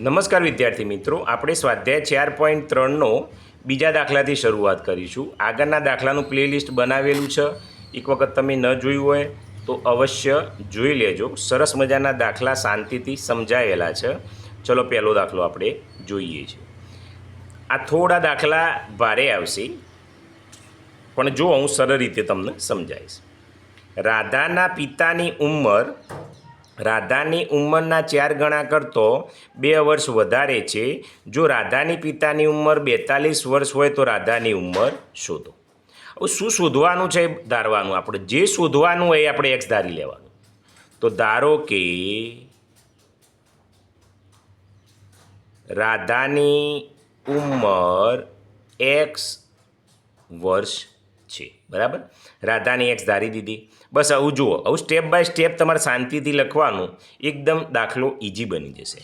નમસ્કાર વિદ્યાર્થી મિત્રો, આપણે સ્વાધ્યાય ચાર પોઈન્ટ ત્રણનો બીજા દાખલાથી શરૂઆત કરીશું. આગળના દાખલાનું પ્લેલિસ્ટ બનાવેલું છે. એક વખત તમે ન જોયું હોય તો અવશ્ય જોઈ લેજો. સરસ મજાના દાખલા શાંતિથી સમજાયેલા છે. ચલો પહેલો દાખલો આપણે જોઈએ છીએ આ થોડા દાખલા ભારે આવશે, પણ જો હું સરળ રીતે તમને સમજાવીશ. રાધાના પિતાની ઉંમર રાધાની ઉંમરના ચાર ગણા કરતો બે વર્ષ વધારે છે. જો રાધાની પિતાની ઉંમર બેતાલીસ વર્ષ હોય તો રાધાની ઉંમર શોધો. હવે શું શોધવાનું છે ધારવાનું? આપણે જે શોધવાનું હોય એ આપણે એક્સ ધારી લેવાનું. તો ધારો કે રાધાની ઉંમર એક્સ વર્ષ છે. બરાબર? રાધાની એક્સ ધારી દીધી. બસ આવું જુઓ. આવું સ્ટેપ બાય સ્ટેપ તમારે શાંતિથી લખવાનું એકદમ દાખલો ઇઝી બની જશે.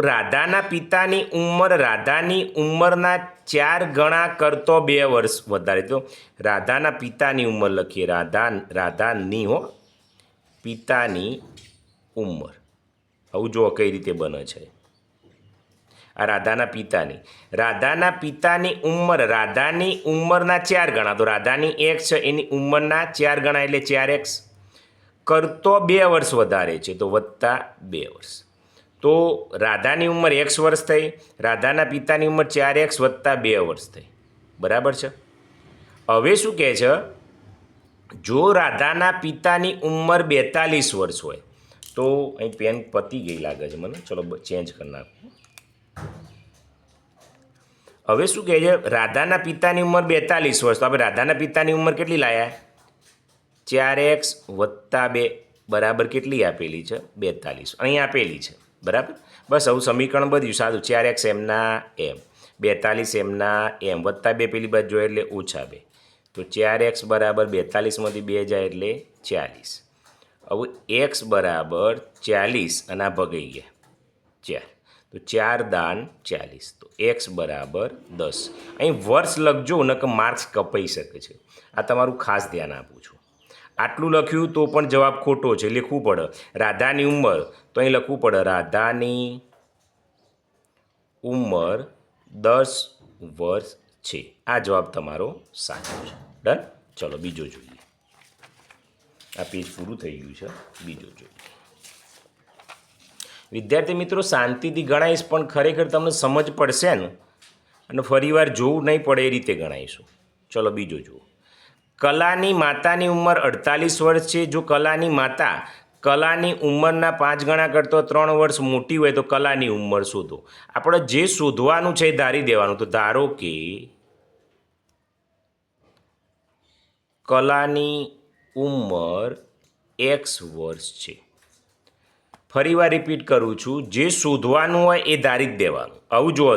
રાધાના પિતાની ઉંમર રાધાની ઉંમરના ચાર ગણા કરતો બે વર્ષ વધારે. તો રાધાના પિતાની ઉંમર લખીએ. રાધા, રાધાની હો, પિતાની ઉંમર. આવું જુઓ કઈ રીતે બને છે. આ રાધાના પિતાની. રાધાના પિતાની ઉંમર, રાધાની ઉંમરના ચાર ગણા. તો રાધાની એક છે, એની ઉંમરના ચાર ગણા એટલે ચાર એક્સ. કરતો બે વર્ષ વધારે છે, તો વત્તા બે વર્ષ. તો રાધાની ઉંમર એક્સ વર્ષ થઈ, રાધાના પિતાની ઉંમર ચાર એક્સ વત્તા બે વર્ષ થઈ. બરાબર છે? હવે શું કહે છે? જો રાધાના પિતાની ઉંમર બેતાલીસ વર્ષ હોય, તો અહીં પેન પતી ગઈ લાગે છે મને. ચલો ચેન્જ કરી નાખું. હવે શું કહે છે? રાધાના પિતાની ઉંમર બેતાલીસ વર્ષ. તો આપણે રાધાના પિતાની ઉંમર કેટલી લાયા? ચાર એક્સ વત્તા બે બરાબર કેટલી આપેલી છે? બેતાલીસ. અહીં આપેલી છે. બરાબર? બસ આવું સમીકરણ બધું સાદું ચાર એક્સ એમના એમ. બેતાલીસ એમના એમ. વત્તા બે પેલી બાજુ જોઈએ એટલે ઓછા બે. તો ચાર એક્સ બરાબર બેતાલીસમાંથી બે જાય એટલે ચાલીસ. હવે એક્સ બરાબર ચાલીસ અને આ ભગાઈ ગયા. ચાર. તો ચાર દાન ચાલીસ. તો એક્સ બરાબર દસ. અહીં વર્ષ લખજો નકર માર્ક્સ કપાઈ શકે છે. આ તમારું ખાસ ધ્યાન આપું છું. આટલું લખ્યું તો પણ જવાબ ખોટો છે, લખવું પડે. રાધાની ઉંમર, તો અહીં લખવું પડે, રાધાની ઉંમર દસ વર્ષ છે. આ જવાબ તમારો સાચો છે. ડન? ચલો બીજો જોઈએ. આ પેજ પૂરું થઈ ગયું છે. બીજો જોઈએ. વિદ્યાર્થી મિત્રો, શાંતિથી ગણાવીશ પણ ખરેખર તમને સમજ પડશે ને અને ફરીવાર જોવું નહીં પડે એ રીતે ગણાવીશું ચલો બીજો જુઓ. કલાની માતાની ઉંમર અડતાલીસ વર્ષ છે. જો કલાની માતા કલાની ઉંમરના પાંચ ગણા કરતો ત્રણ વર્ષ મોટી હોય તો કલાની ઉંમર શોધો. આપણે જે શોધવાનું છે એ ધારી દેવાનું. તો ધારો કે કલાની ઉંમર એક્સ વર્ષ છે. ફરીવાર રિપીટ કરું છું, જે શોધવાનું હોય એ ધારી જ દેવાનું આવું જુઓ,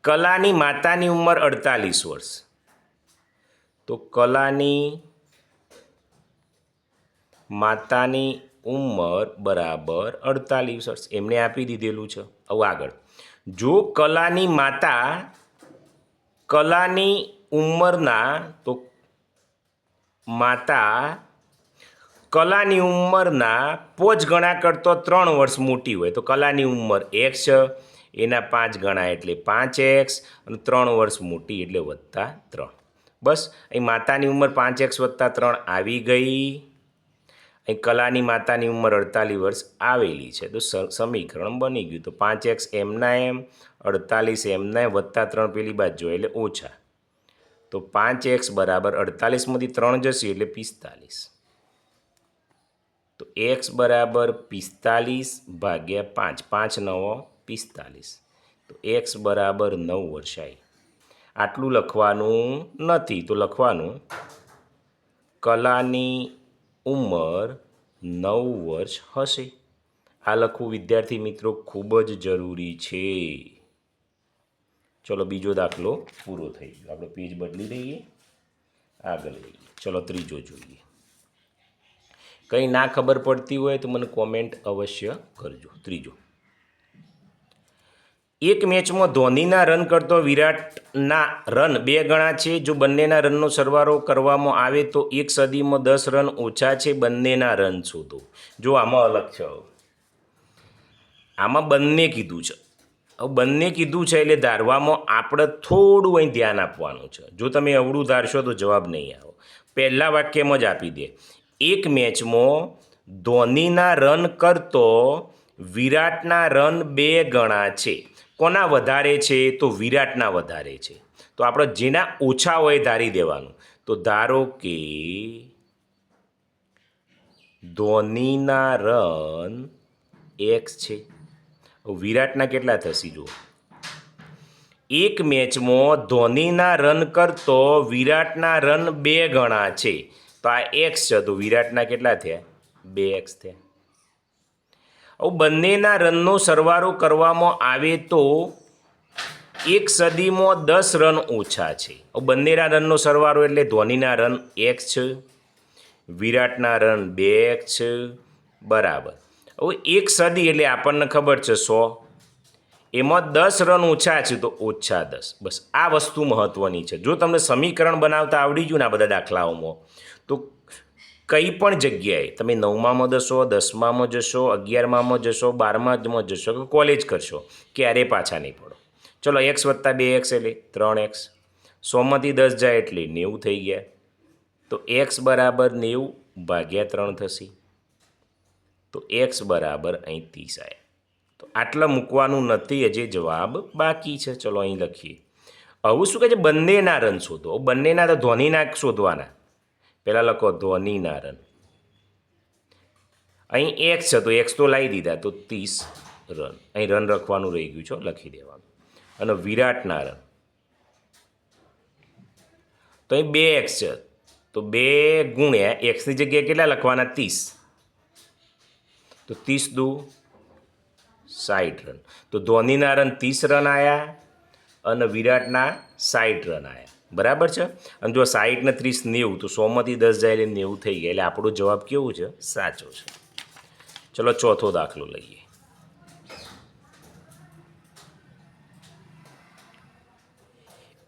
કલાની માતાની ઉંમર અડતાલીસ વર્ષ. તો કલાની માતાની ઉંમર બરાબર અડતાલીસ વર્ષ. એમને આપી દીધેલું છે. આવું આગળ. જો કલાની માતા કલાની ઉંમરના, તો માતા કલાની ઉંમરના પોચ ગણા કરતો ત્રણ વર્ષ મોટી હોય. તો કલાની ઉંમર એક્સ એના પાંચ ગણા એટલે પાંચ એક્સ, અને ત્રણ વર્ષ મોટી એટલે વત્તા ત્રણ. બસ, અહીં માતાની ઉંમર પાંચ એક્સ વત્તા ત્રણ આવી ગઈ. અહીં કલાની માતાની ઉંમર અડતાલીસ વર્ષ આવેલી છે. તો સમીકરણ બની ગયું. તો પાંચ એક્સ એમના એમ, અડતાલીસ એમના એમ, વત્તા ત્રણ પેલી બાજુ એટલે ઓછા. તો પાંચ એક્સ બરાબર અડતાલીસમાંથી ત્રણ જશે એટલે પિસ્તાલીસ. એક્સ બરાબર પિસ્તાલીસ ભાગ્યા પાંચ પાંચ નવો પિસ્તાલીસ. તો એક્સ બરાબર નવ વર્ષાય. આટલું લખવાનું નથી. તો લખવાનું કલાની ઉંમર નવ વર્ષ હશે. આ લખવું વિદ્યાર્થી મિત્રો ખૂબ જ જરૂરી છે. ચલો બીજો દાખલો પૂરો થઈ ગયો. આપણે પેજ બદલી દઈએ. આગળ લઈએ ચલો ત્રીજો જોઈએ. કંઈ ના ખબર પડતી હોય તો મને કોમેન્ટ અવશ્ય કરજો. ત્રીજો. એક મેચમાં ધોનીના રન કરતો વિરાટના રન બે ગણા છે. જો બંનેના રનનો સરવારો કરવામાં આવે તો એક સદીમાં દસ રન ઓછા છે બંનેના રન શોધો. જો આમાં અલગ છે. આમાં બંને કીધું છે. હવે બંને કીધું છે એટલે ધારવામાં આપણે થોડું અહીં ધ્યાન આપવાનું છે. જો તમે અવળું ધારશો તો જવાબ નહીં આવો. પહેલાં વાક્યમાં જ આપી દે. એક મેચમાં ધોનીના રન કરતો વિરાટના રન બે ગણા છે. કોના વધારે છે? તો વિરાટના વધારે છે. તો આપણે જેના ઓછા હોય ધારી દેવાનું. તો ધારો કે ધોનીના રન એક્સ છે. વિરાટના કેટલા થશે જુઓ. એક મેચમાં ધોનીના રન કરતો વિરાટના રન બે ગણા છે. આ એક્સ છે, તો વિરાટના કેટલા થયા? બે એક્સ થયા. હવે બંનેના રનનો સરવારો કરવામાં આવે તો એક સદીમાં દસ રન ઓછા છે. બંનેના રનનો સરવારો એટલે ધોનીના રન એક્સ છે, વિરાટના રન બે એક્સ છે, બરાબર. હવે એક સદી એટલે આપણને ખબર છે સો. એમાં દસ રન ઓછા છે તો ઓછા દસ. બસ આ વસ્તુ મહત્ત્વની છે. જો તમને સમીકરણ બનાવતા આવડી ગયું ને આ બધા દાખલાઓમાં તો કંઈ પણ જગ્યાએ તમે નવમામાં જશો, દસમામાં જશો અગિયારમામાં જશો, બારમામાં જશો કે કોલેજ કરશો, ક્યારે પાછા નહીં પડો. ચલો એક્સ વત્તા બે એક્સ એટલે ત્રણ એક્સ સોમાંથી દસ જાય એટલે નેવું થઈ ગયા. તો એક્સ બરાબર નેવું ભાગ્યા ત્રણ થશે. તો એક્સ બરાબર અહીં ત્રીસ આવ્યા તો આટલા મૂકવાનું નથી, હજી જવાબ બાકી છે. ચલો અહીં લખીએ. હવે શું કહે છે? બંનેના રન શોધો. બંનેના તો ધોનીના શોધવાના. પહેલાં લખો ધોનીના નારણ અહીં એક્સ છે, તો એક્સ તો લાવી દીધા, તો ત્રીસ રન. અહીં રન રાખવાનું રહી ગયું છે લખી દેવાનું. અને વિરાટ નારણ તો અહીં બે એક્સ છે, તો બે ગુણ્યા એક્સની જગ્યાએ કેટલા લખવાના? ત્રીસ. તો ત્રીસ દુ સાઠ રન. તો ધોનીના રન ત્રીસ રન આવ્યા અને વિરાટના સાઠ રન આવ્યા બરાબર છે? અને જો સાહીઠને ત્રીસ નેવું, તો સોમાંથી દસ જાય એટલે નેવું થઈ ગયા. એટલે આપણો જવાબ કેવો છે? સાચો છે. ચલો ચોથો દાખલો લઈએ.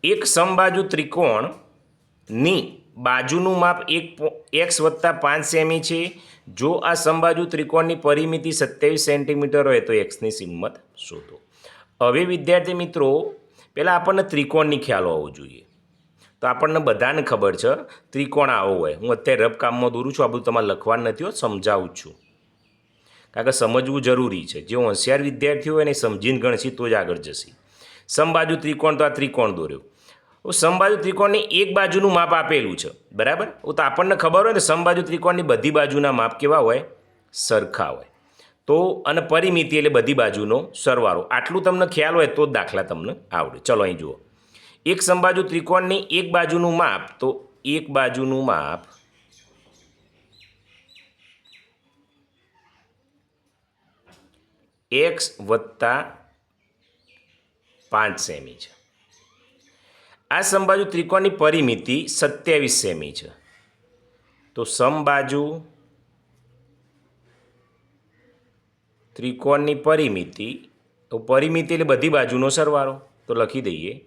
એક સમબાજુ ત્રિકોણની બાજુનું માપ એક એક્સ વત્તા પાંચ સેમી છે. જો આ સમબાજુ ત્રિકોણની પરિમિતિ સત્યાવીસ સેન્ટીમીટર હોય તો એક્સની કિંમત શોધો. હવે વિદ્યાર્થી મિત્રો, પહેલાં આપણને ત્રિકોણની ખ્યાલ હોવો જોઈએ. તો આપણને બધાને ખબર છે, ત્રિકોણ આવો હોય. હું અત્યારે રબ કામમાં દોરું છું, આ બધું તમારે લખવાનું નથી હોત સમજાવું છું. કારણ કે સમજવું જરૂરી છે. જે હોશિયાર વિદ્યાર્થીઓ હોય એને સમજીને ગણશે, તો જ આગળ જશે. સમબાજુ ત્રિકોણ તો આ ત્રિકોણ દોર્યો. સમબાજુ ત્રિકોણની એક બાજુનું માપ આપેલું છે. બરાબર? તો આપણને ખબર હોય ને સમબાજુ ત્રિકોણની બધી બાજુના માપ કેવા હોય? સરખા હોય. તો અને પરિમિતિ એટલે બધી બાજુનો સરવાળો. આટલું તમને ખ્યાલ હોય તો જ દાખલા તમને આવડે. ચલો અહીં જુઓ. એક સંબાજુ ત્રિકોણની એક બાજુનું માપ, તો એક બાજુનું માપ એક્સ વત્તા પાંચ સેમી છે. આ સમબાજુ ત્રિકોણની પરિમિતિ સત્યાવીસ સેમી છે. તો સમબાજુ ત્રિકોણની પરિમિતિ, તો પરિમિતિ એટલે બધી બાજુનો સરવાળો, તો લખી દઈએ.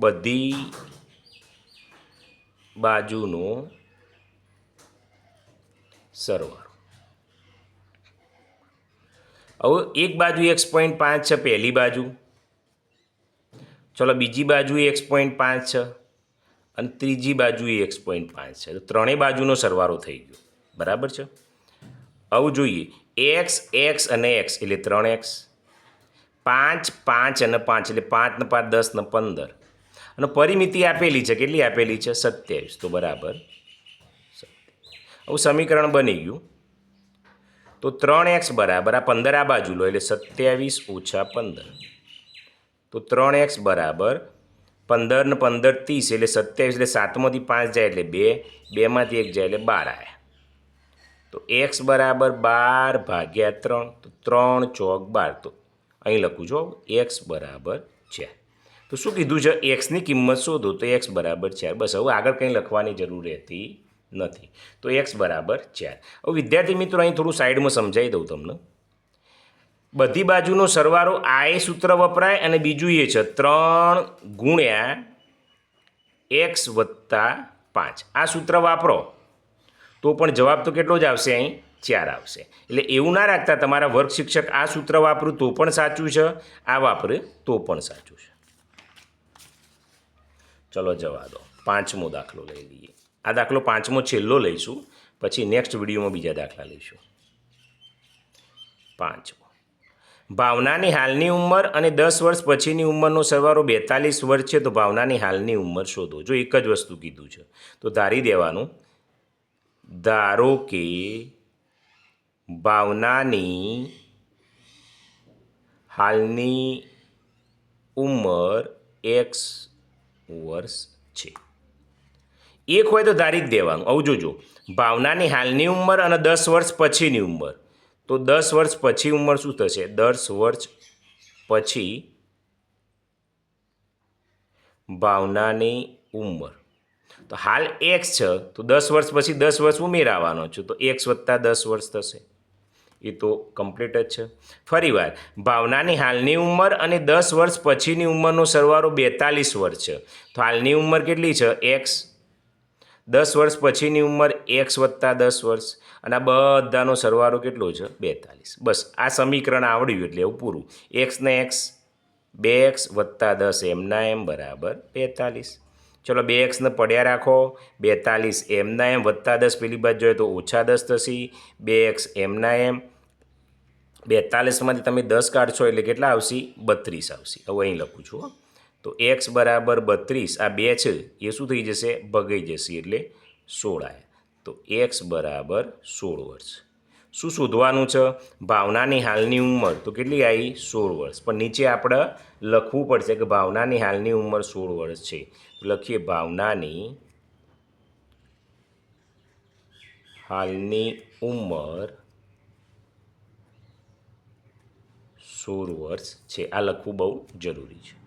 બધી બાજુનો સરવાળો. હવે એક બાજુ એક્સ પોઈન્ટ પાંચ છે, પહેલી બાજુ. ચલો બીજી બાજુ એક્સ પોઈન્ટ પાંચ છે, અને ત્રીજી બાજુ એક્સ પોઈન્ટ પાંચ છે. તો ત્રણેય બાજુનો સરવાળો થઈ ગયો. બરાબર છે? આવું જોઈએ. એક્સ એક્સ અને એક્સ, એટલે ત્રણ એક્સ. પાંચ પાંચ અને પાંચ, એટલે પાંચ ને પાંચ, દસ ને પંદર. અને પરિમિતિ આપેલી છે. કેટલી આપેલી છે? સત્યાવીસ. તો બરાબર. આવું સમીકરણ બની ગયું. તો ત્રણ એક્સ બરાબર. આ પંદર આ બાજુ લો. એટલે સત્યાવીસ ઓછા પંદર. તો ત્રણ એક્સ બરાબર. પંદર ને પંદર ત્રીસ. એટલે સત્યાવીસ. એટલે સાતમાંથી પાંચ જાય એટલે બે. બેમાંથી એક જાય એટલે બાર આવ્યા તો એક્સ બરાબર બાર ભાગ્યા ત્રણ. તો ત્રણ ચોક બાર. તો અહીં લખું છું. એક્સ બરાબર ચાર તો શું કીધું છે? એક્સની કિંમત શોધો તો એક્સ બરાબર ચાર. બસ હવે આગળ કંઈ લખવાની જરૂર રહેતી નથી. તો એક્સ બરાબર ચાર. હવે વિદ્યાર્થી મિત્રો, અહીં થોડું સાઈડમાં સમજાવી દઉં તમને. બધી બાજુનો સરવારો આ એ સૂત્ર વપરાય અને બીજું એ છે ત્રણ ગુણ્યા એક્સ વત્તા પાંચ. આ સૂત્ર વાપરો. તો પણ જવાબ તો કેટલો જ આવશે અહીં? ચાર આવશે. એટલે એવું ના રાખતા તમારા વર્ગ શિક્ષક આ સૂત્ર વાપરું તો પણ સાચું છે, આ વાપરે તો પણ સાચું છે. ચલો જવા દો. પાંચમો દાખલો લઈ લઈએ. આ દાખલો પાંચમો છેલ્લો લઈશું, પછી નેક્સ્ટ વિડીયોમાં બીજા દાખલા લઈશું. પાંચમો. ભાવનાની હાલની ઉંમર અને દસ વર્ષ પછીની ઉંમરનો સરવારો બેતાલીસ વર્ષ છે, તો ભાવનાની હાલની ઉંમર શોધો. જો એક જ વસ્તુ કીધું છે, તો ધારી દેવાનું. ધારો કે ભાવનાની હાલની ઉંમર એક્સ વર્ષ છે. એક હોય તો ધારી જ દેવાનું. આવું જોજો. ભાવનાની હાલની ઉંમર અને દસ વર્ષ પછીની ઉંમર. તો દસ વર્ષ પછી ઉંમર શું થશે? દસ વર્ષ પછી ભાવનાની ઉંમર. તો હાલ એક્સ છે. તો દસ વર્ષ પછી દસ વર્ષ ઉમેરાવાનો છું. તો એક્સ વત્તા દસ વર્ષ થશે. એ તો કમ્પ્લીટ જ છે. ફરી વાર, ભાવનાની હાલની ઉંમર અને દસ વર્ષ પછીની ઉંમરનો સરવાળો બેતાલીસ વર્ષ છે. તો હાલની ઉંમર કેટલી છે? એક્સ દસ વર્ષ પછીની ઉંમર એક્સ વત્તા દસ વર્ષ. અને આ બધાનો સરવાળો કેટલો છે? બેતાલીસ. બસ, આ સમીકરણ આવડ્યું એટલે એવું પૂરું. એક્સને એક્સ બે એક્સ વત્તા દસ એમના એમ બરાબર બેતાલીસ. ચલો બે એક્સને પડ્યા રાખો. બેતાલીસ એમના એમ વત્તા દસ પેલી બાજુ જોઈએ તો ઓછા દસ થશે. બે એક્સ એમના એમ બેતાલીસમાંથી તમે દસ કાઢશો એટલે કેટલા આવશે? બત્રીસ આવશે. હવે અહીં લખું છું. તો એક્સ બરાબર બત્રીસ, આ બે છે, એ શું થઈ જશે? ભગાઈ જશે એટલે સોળ. આયા તો એક્સ બરાબર સોળ વર્ષ. શું શોધવાનું છે? ભાવનાની હાલની ઉંમર. તો કેટલી આવી? સોળ વર્ષ. પણ નીચે આપણે લખવું પડશે કે ભાવનાની હાલની ઉંમર સોળ વર્ષ છે. લખીએ ભાવનાની હાલની ઉંમર સોળ વર્ષ છે. આ લખવું બહુ જરૂરી છે.